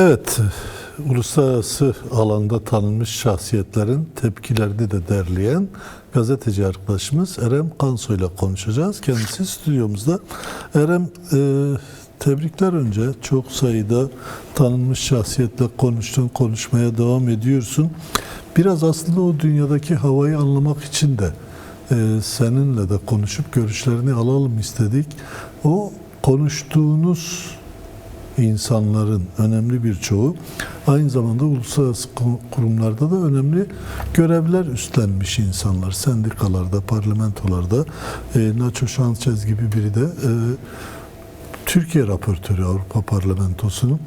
Evet, uluslararası alanda tanınmış şahsiyetlerin tepkilerini de derleyen gazeteci arkadaşımız Erem Kanso ile konuşacağız. Kendisi stüdyomuzda. Erem, e, tebrikler önce. Çok sayıda tanınmış şahsiyetle konuştun, konuşmaya devam ediyorsun. Biraz aslında o dünyadaki havayı anlamak için de e, seninle de konuşup görüşlerini alalım istedik. O konuştuğunuz insanların önemli bir çoğu aynı zamanda uluslararası kurumlarda da önemli görevler üstlenmiş insanlar. Sendikalarda, parlamentolarda e, Nacho Sanchez gibi biri de e, Türkiye raportörü Avrupa Parlamentosu'nun.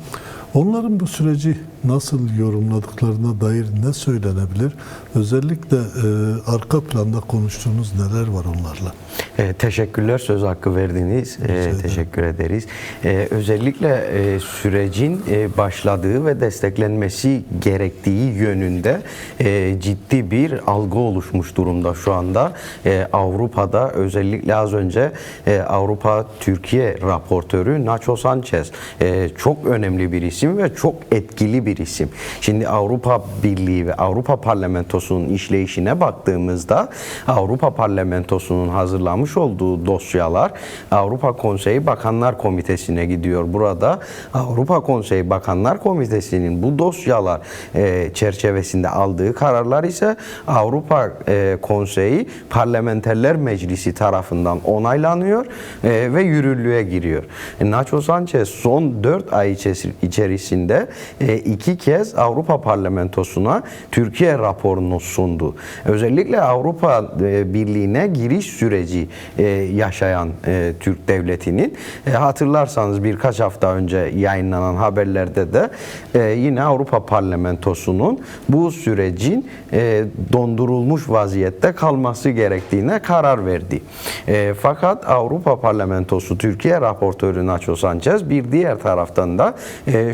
Onların bu süreci nasıl yorumladıklarına dair ne söylenebilir? Özellikle e, arka planda konuştuğunuz neler var onlarla? E, teşekkürler söz hakkı verdiğiniz. E, teşekkür ederiz. E, özellikle e, sürecin e, başladığı ve desteklenmesi gerektiği yönünde e, ciddi bir algı oluşmuş durumda şu anda. E, Avrupa'da özellikle az önce e, Avrupa Türkiye raportörü Nacho Sanchez e, çok önemli bir isim ve çok etkili bir isim. Şimdi Avrupa Birliği ve Avrupa Parlamentosu'nun işleyişine baktığımızda Avrupa Parlamentosu'nun hazırlamış olduğu dosyalar Avrupa Konseyi Bakanlar Komitesi'ne gidiyor. Burada Avrupa Konseyi Bakanlar Komitesi'nin bu dosyalar e, çerçevesinde aldığı kararlar ise Avrupa e, Konseyi Parlamenterler Meclisi tarafından onaylanıyor e, ve yürürlüğe giriyor. Nacho Sanchez son 4 ay içerisinde e, iki kez Avrupa Parlamentosu'na Türkiye raporunu sundu. Özellikle Avrupa e, Birliği'ne giriş süreci e, yaşayan e, Türk devletinin hatırlarsanız birkaç hafta önce yayınlanan haberlerde de yine Avrupa Parlamentosu'nun bu sürecin dondurulmuş vaziyette kalması gerektiğine karar verdi. Fakat Avrupa Parlamentosu Türkiye raportörü Nacho Sanchez bir diğer taraftan da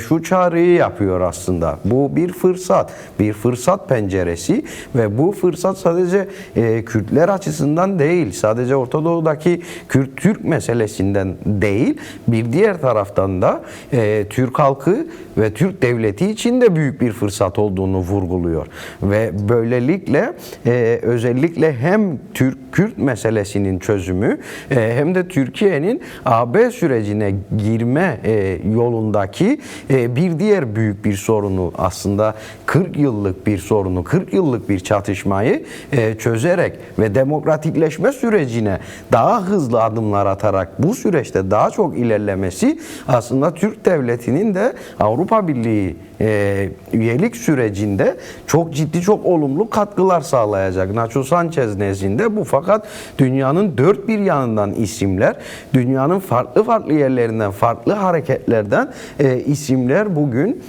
şu çağrıyı yapıyor aslında. Bu bir fırsat, bir fırsat penceresi ve bu fırsat sadece e, Kürtler açısından değil, sadece Orta Doğu'daki Kürt-Türk meselesinden değil, bir diğer taraftan da e, Türk halkı ve Türk devleti için de büyük bir fırsat olduğunu vurguluyor. Ve böylelikle e, özellikle hem Türk-Kürt meselesinin çözümü e, hem de Türkiye'nin AB sürecine girme e, yolundaki e, bir diğer büyük bir sorunu aslında 40 yıllık bir sorunu, 40 yıllık bir çatışmayı e, çözerek ve demokratikleşme sürecine daha hızlı adımlar atarak bu süreçte daha çok ilerlemesi aslında Türk devletinin de Avrupa Birliği e, üyelik sürecinde çok ciddi çok olumlu katkılar sağlayacak. Nacho Sanchez nezdinde bu fakat dünyanın dört bir yanından isimler, dünyanın farklı farklı yerlerinden, farklı hareketlerden e, isimler bugün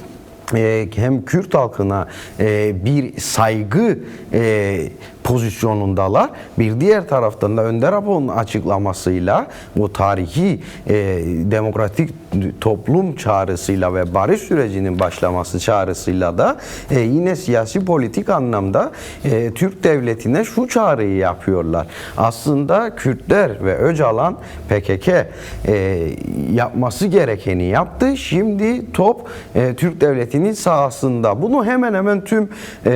hem Kürt halkına e, bir saygı e, pozisyonundalar. Bir diğer taraftan da Önder Apo'nun açıklamasıyla bu tarihi e, demokratik toplum çağrısıyla ve barış sürecinin başlaması çağrısıyla da e, yine siyasi politik anlamda e, Türk devletine şu çağrıyı yapıyorlar. Aslında Kürtler ve Öcalan PKK e, yapması gerekeni yaptı. Şimdi top e, Türk devletinin sahasında. Bunu hemen hemen tüm e,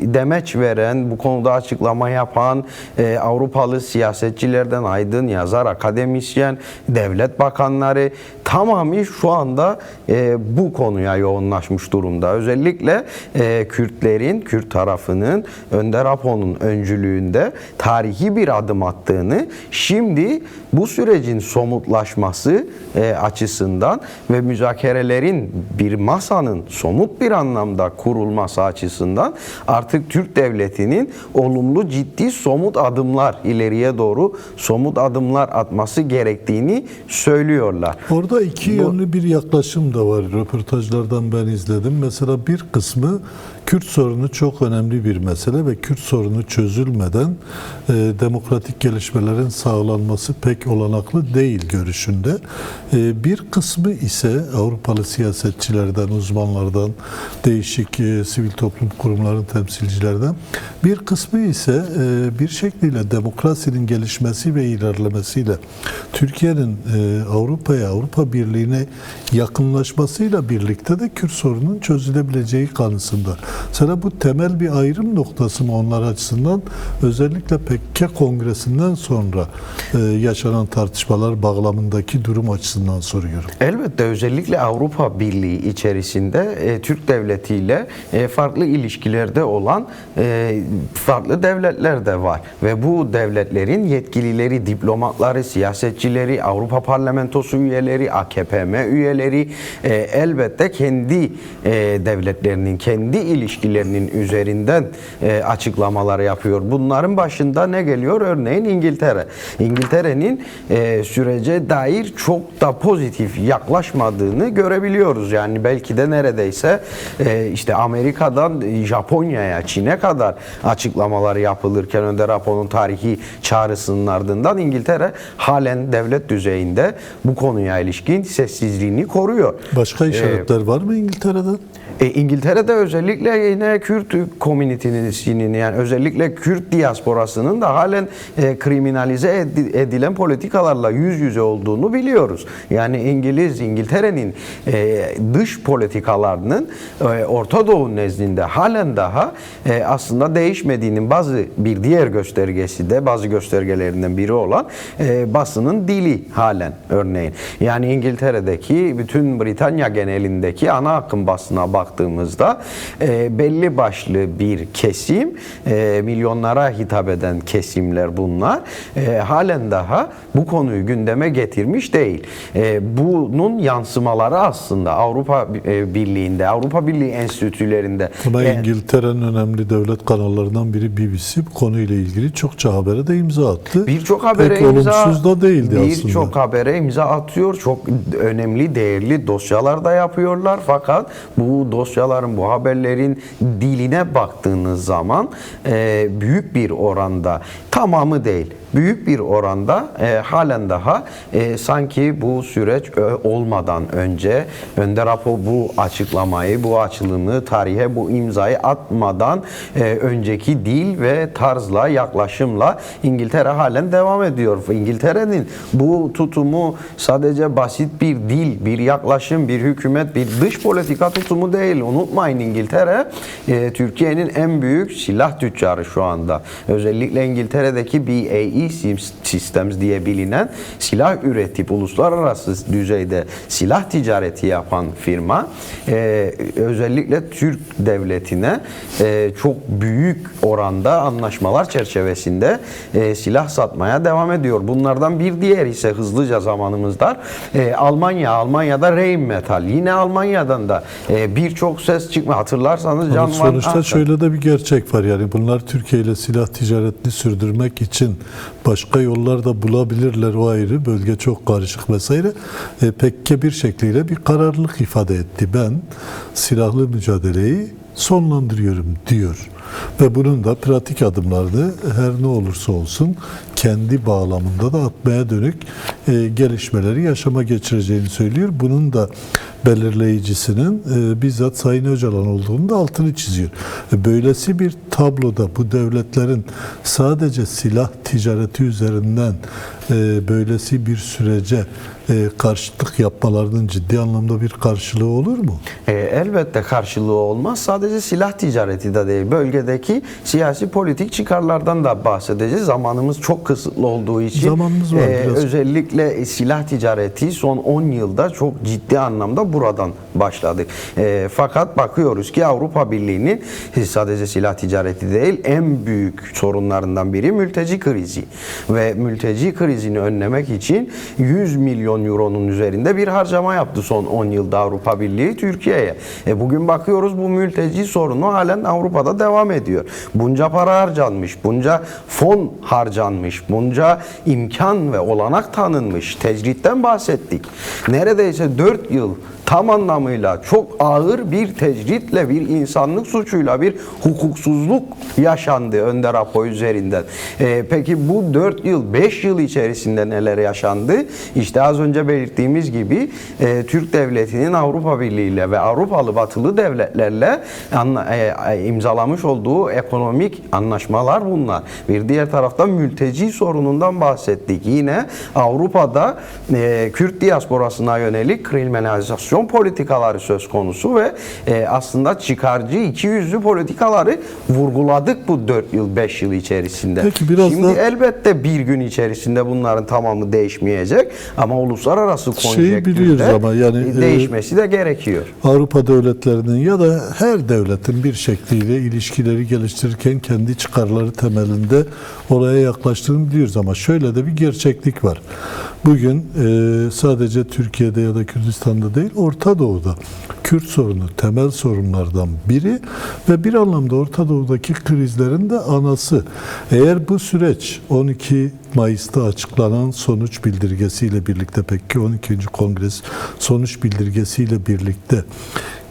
demeç veren, bu konuda açıklama yapan e, Avrupalı siyasetçilerden aydın, yazar, akademisyen, devlet bakanları tamamı şu anda e, bu konuya yoğunlaşmış durumda. Özellikle e, Kürtlerin, Kürt tarafının Önder Apo'nun öncülüğünde tarihi bir adım attığını, şimdi bu sürecin somutlaşması e, açısından ve müzakerelerin bir masanın somut bir anlamda kurulması açısından artık Türk devletinin olumlu ciddi somut adımlar ileriye doğru somut adımlar atması gerektiğini söylüyorlar. Orada iki yönlü bir yaklaşım da var. Röportajlardan ben izledim. Mesela bir kısmı Kürt sorunu çok önemli bir mesele ve Kürt sorunu çözülmeden e, demokratik gelişmelerin sağlanması pek olanaklı değil görüşünde. E, bir kısmı ise Avrupalı siyasetçilerden, uzmanlardan, değişik e, sivil toplum kurumlarının temsilcilerden bir kısmı ise e, bir şekliyle demokrasinin gelişmesi ve ilerlemesiyle Türkiye'nin e, Avrupa'ya, Avrupa Birliği'ne yakınlaşmasıyla birlikte de Kürt sorunun çözülebileceği kanısında. Sana bu temel bir ayrım noktası mı onlar açısından? Özellikle PKK Kongresi'nden sonra e, yaşanan tartışmalar bağlamındaki durum açısından soruyorum. Elbette özellikle Avrupa Birliği içerisinde e, Türk devletiyle e, farklı ilişkilerde olan e, farklı devletler de var ve bu devletlerin yetkilileri, diplomatları, siyasetçileri, Avrupa Parlamentosu üyeleri, AKPM üyeleri e, elbette kendi e, devletlerinin, kendi ilişkilerinin üzerinden e, açıklamalar yapıyor. Bunların başında ne geliyor? Örneğin İngiltere. İngiltere'nin e, sürece dair çok da pozitif yaklaşmadığını görebiliyoruz. Yani belki de neredeyse e, işte Amerika'dan Japonya'ya, Çin'e kadar açıklamalar yapılırken Önder Apo'nun tarihi çağrısının ardından İngiltere halen devlet düzeyinde bu konuya ilişkin sessizliğini koruyor. Başka işaretler var mı İngiltere'den? E, İngiltere'de özellikle yine Kürt komünitesinin yani özellikle Kürt diasporasının da halen e, kriminalize edi- edilen politikalarla yüz yüze olduğunu biliyoruz. Yani İngiliz, İngiltere'nin e, dış politikalarının e, Orta Doğu nezdinde halen daha e, aslında değişmediğinin bazı bir diğer göstergesi de bazı göstergelerinden biri olan e, basının dili halen örneğin. Yani İngiltere'deki bütün Britanya genelindeki ana akım basına baktığımızda e, belli başlı bir kesim, e, milyonlara hitap eden kesimler bunlar, e, halen daha bu konuyu gündeme getirmiş değil. E, bunun yansımaları aslında Avrupa e, Birliği'nde, Avrupa Birliği enstitülerinde Ama e, İngiltere'nin önemli devlet kanallarından biri BBC bu konuyla ilgili çokça habere de imza attı. Birçok habere Pek imza olumsuz da değildi aslında. Birçok habere imza atıyor. Çok önemli, değerli dosyalar da yapıyorlar. Fakat bu dosyaların, bu haberlerin diline baktığınız zaman e, büyük bir oranda tamamı değil. Büyük bir oranda e, halen daha e, sanki bu süreç ö- olmadan önce Önder Apo bu açıklamayı, bu açılımı, tarihe bu imzayı atmadan e, önceki dil ve tarzla, yaklaşımla İngiltere halen devam ediyor. İngiltere'nin bu tutumu sadece basit bir dil, bir yaklaşım, bir hükümet, bir dış politika tutumu değil. Unutmayın İngiltere e, Türkiye'nin en büyük silah tüccarı şu anda. Özellikle İngiltere'deki BAE Systems diye bilinen silah üretip uluslararası düzeyde silah ticareti yapan firma e, özellikle Türk devletine e, çok büyük oranda anlaşmalar çerçevesinde e, silah satmaya devam ediyor. Bunlardan bir diğer ise hızlıca zamanımızda e, Almanya, Almanya'da Rheinmetall. Yine Almanya'dan da e, birçok ses çıkma. Hatırlarsanız Can Van sonuçta Aken- şöyle de bir gerçek var yani bunlar Türkiye ile silah ticaretini sürdürmek için başka yollar da bulabilirler o ayrı bölge çok karışık vesaire. E, Pekke bir şekliyle bir kararlılık ifade etti. Ben silahlı mücadeleyi sonlandırıyorum diyor. Ve bunun da pratik adımlarını her ne olursa olsun kendi bağlamında da atmaya dönük e, gelişmeleri yaşama geçireceğini söylüyor. Bunun da belirleyicisinin e, bizzat Sayın Öcalan olduğunu da altını çiziyor. E, böylesi bir tabloda bu devletlerin sadece silah ticareti üzerinden e, böylesi bir sürece e, karşıtlık yapmalarının ciddi anlamda bir karşılığı olur mu? E, elbette karşılığı olmaz. Sadece silah ticareti de değil. Bölgedeki siyasi politik çıkarlardan da bahsedeceğiz. Zamanımız çok kısıtlı olduğu için Zamanımız var e, biraz. özellikle silah ticareti son 10 yılda çok ciddi anlamda buradan başladı. E, fakat bakıyoruz ki Avrupa Birliği'nin sadece silah ticareti değil en büyük sorunlarından biri mülteci krizi. Ve mülteci krizini önlemek için 100 milyon euronun üzerinde bir harcama yaptı son 10 yılda Avrupa Birliği Türkiye'ye. E bugün bakıyoruz bu mülteci sorunu halen Avrupa'da devam ediyor. Bunca para harcanmış, bunca fon harcanmış, bunca imkan ve olanak tanınmış. Tecritten bahsettik. Neredeyse 4 yıl tam anlamıyla çok ağır bir tecritle, bir insanlık suçuyla, bir hukuksuzluk yaşandı Önder Apo üzerinden. E, peki bu 4 yıl, 5 yıl içerisinde neler yaşandı? İşte az önce belirttiğimiz gibi e, Türk devletinin Avrupa Birliği ile ve Avrupalı batılı devletlerle anla- e, e, imzalamış olduğu ekonomik anlaşmalar bunlar. Bir diğer taraftan mülteci sorunundan bahsettik. Yine Avrupa'da e, Kürt diasporasına yönelik kriminalizasyon politikaları söz konusu ve e, aslında çıkarcı ikiyüzlü politikaları vurguladık bu 4 yıl 5 yıl içerisinde. Peki biraz Şimdi da- elbette bir gün içerisinde bunların tamamı değişmeyecek ama uluslararası konjektürde ama yani, e, e, değişmesi de gerekiyor. Avrupa devletlerinin ya da her devletin bir şekliyle ilişkileri geliştirirken kendi çıkarları temelinde oraya yaklaştığını biliyoruz ama şöyle de bir gerçeklik var. Bugün e, sadece Türkiye'de ya da Kürdistan'da değil Orta Doğu'da Kürt sorunu temel sorunlardan biri ve bir anlamda Orta Doğu'daki krizlerin de anası. Eğer bu süreç 12 Mayıs'ta açıklanan sonuç bildirgesiyle birlikte peki 12. Kongres sonuç bildirgesiyle birlikte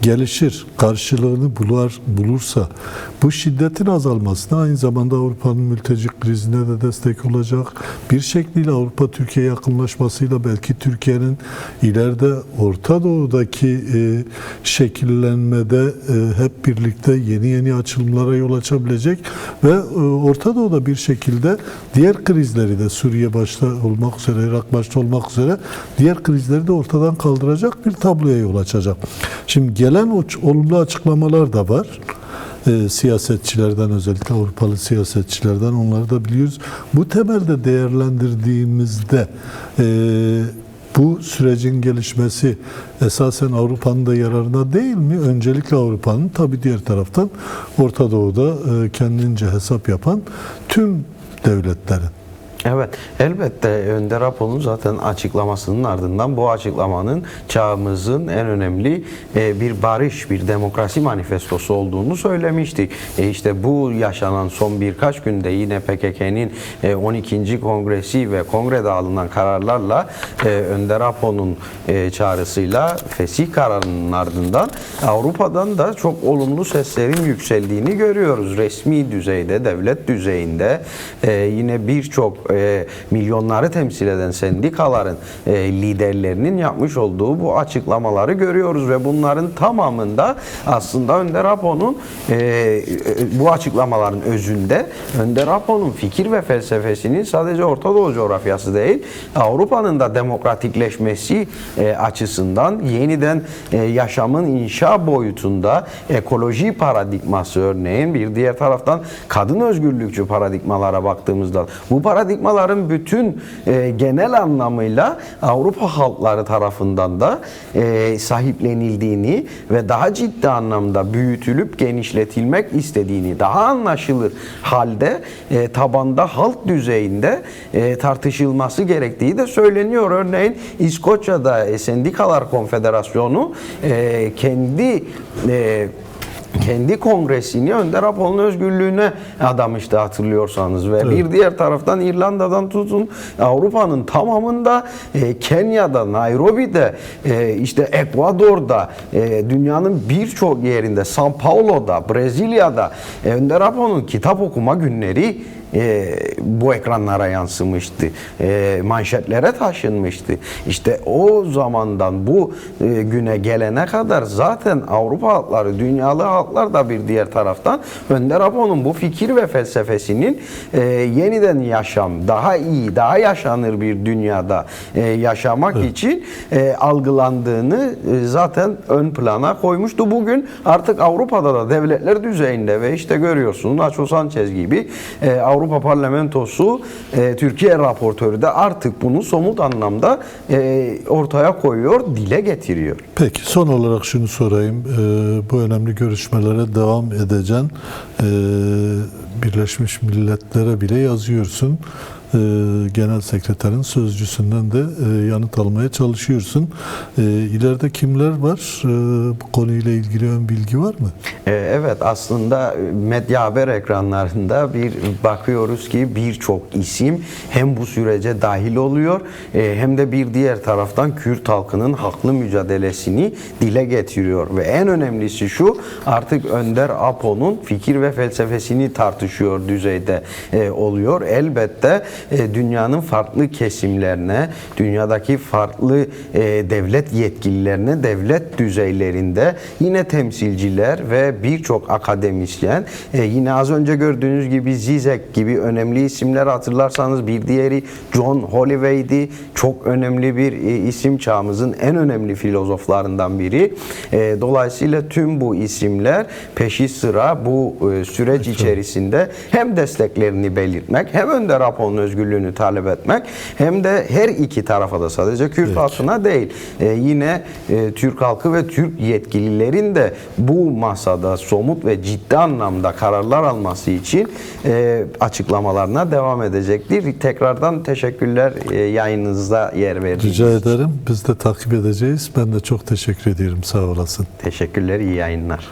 gelişir, karşılığını bular, bulursa bu şiddetin azalmasına aynı zamanda Avrupa'nın mülteci krizine de destek olacak. Bir şekliyle Avrupa Türkiye yakınlaşmasıyla belki Türkiye'nin ileride Orta Doğu'daki e, şekillenmede e, hep birlikte yeni yeni açılımlara yol açabilecek ve e, Orta Doğu'da bir şekilde diğer krizleri de Suriye başta olmak üzere, Irak başta olmak üzere diğer krizleri de ortadan kaldıracak bir tabloya yol açacak. Şimdi gelen olumlu açıklamalar da var. E, siyasetçilerden özellikle Avrupalı siyasetçilerden onları da biliyoruz. Bu temelde değerlendirdiğimizde e, bu sürecin gelişmesi esasen Avrupa'nın da yararına değil mi? Öncelikle Avrupa'nın tabi diğer taraftan Orta Doğu'da e, kendince hesap yapan tüm devletlerin. Evet, elbette Önder Apo'nun zaten açıklamasının ardından bu açıklamanın çağımızın en önemli e, bir barış, bir demokrasi manifestosu olduğunu söylemiştik. E işte bu yaşanan son birkaç günde yine PKK'nin e, 12. kongresi ve kongrede alınan kararlarla e, Önder Apo'nun e, çağrısıyla fesih kararının ardından Avrupa'dan da çok olumlu seslerin yükseldiğini görüyoruz. Resmi düzeyde, devlet düzeyinde e, yine birçok e, milyonları temsil eden sendikaların e, liderlerinin yapmış olduğu bu açıklamaları görüyoruz ve bunların tamamında aslında Önder Apo'nun e, e, bu açıklamaların özünde Önder Apo'nun fikir ve felsefesinin sadece Orta Doğu coğrafyası değil Avrupa'nın da demokratikleşmesi e, açısından yeniden e, yaşamın inşa boyutunda ekoloji paradigması örneğin bir diğer taraftan kadın özgürlükçü paradigmalara baktığımızda bu paradigmaların bütün e, genel anlamıyla Avrupa halkları tarafından da e, sahiplenildiğini ve daha ciddi anlamda büyütülüp genişletilmek istediğini daha anlaşılır halde e, tabanda halk düzeyinde e, tartışılması gerektiği de söyleniyor. Örneğin İskoçya'da e, Sendikalar Konfederasyonu e, kendi e, kendi kongresini Önder Apo'nun özgürlüğüne adamıştı hatırlıyorsanız. Ve bir diğer taraftan İrlanda'dan tutun Avrupa'nın tamamında e, Kenya'da, Nairobi'de, e, işte Ekvador'da, e, dünyanın birçok yerinde, São Paulo'da, Brezilya'da e, Önder Apo'nun kitap okuma günleri e, bu ekranlara yansımıştı. E, manşetlere taşınmıştı. İşte o zamandan bu e, güne gelene kadar zaten Avrupa halkları, dünyalı halklar da bir diğer taraftan Önder Apo'nun bu fikir ve felsefesinin e, yeniden yaşam, daha iyi, daha yaşanır bir dünyada e, yaşamak için e, algılandığını e, zaten ön plana koymuştu. Bugün artık Avrupa'da da devletler düzeyinde ve işte görüyorsunuz Nacho Sanchez gibi e, Avrupa Parlamentosu e, Türkiye raportörü de artık bunu somut anlamda e, ortaya koyuyor, dile getiriyor. Peki son olarak şunu sorayım. Ee, bu önemli görüşmelere devam edeceksin. Ee, Birleşmiş Milletler'e bile yazıyorsun. Genel Sekreterin sözcüsünden de e, yanıt almaya çalışıyorsun. E, ileride kimler var? E, bu konuyla ilgili ön bilgi var mı? Ee, Evet aslında medya haber ekranlarında bir bakıyoruz ki birçok isim hem bu sürece dahil oluyor e, hem de bir diğer taraftan Kürt halkının haklı mücadelesini dile getiriyor ve en önemlisi şu artık Önder Apo'nun fikir ve felsefesini tartışıyor düzeyde e, oluyor. Elbette e, dünyanın farklı kesimlerine, dünyadaki farklı e, devlet yetkililerine, devlet düzeylerinde yine temsilciler ve birçok akademisyen e, yine az önce gördüğünüz gibi Zizek gibi önemli isimler hatırlarsanız bir diğeri John Holloway'di. Çok önemli bir e, isim çağımızın en önemli filozoflarından biri. E, dolayısıyla tüm bu isimler peşi sıra bu e, süreç içerisinde hem desteklerini belirtmek hem Önder Apo'nun özgürlüğünü talep etmek hem de her iki tarafa da sadece Kürt halkına değil e, yine e, Türk halkı ve Türk yetkililerin de bu masada somut ve ciddi anlamda kararlar alması için e, açıklamalarına devam edecektir. Tekrardan teşekkürler e, yayınınızda yer verdiğiniz Rica ederim. Biz de takip edeceğiz. Ben de çok teşekkür ediyorum. Sağ olasın. Teşekkürler, iyi yayınlar.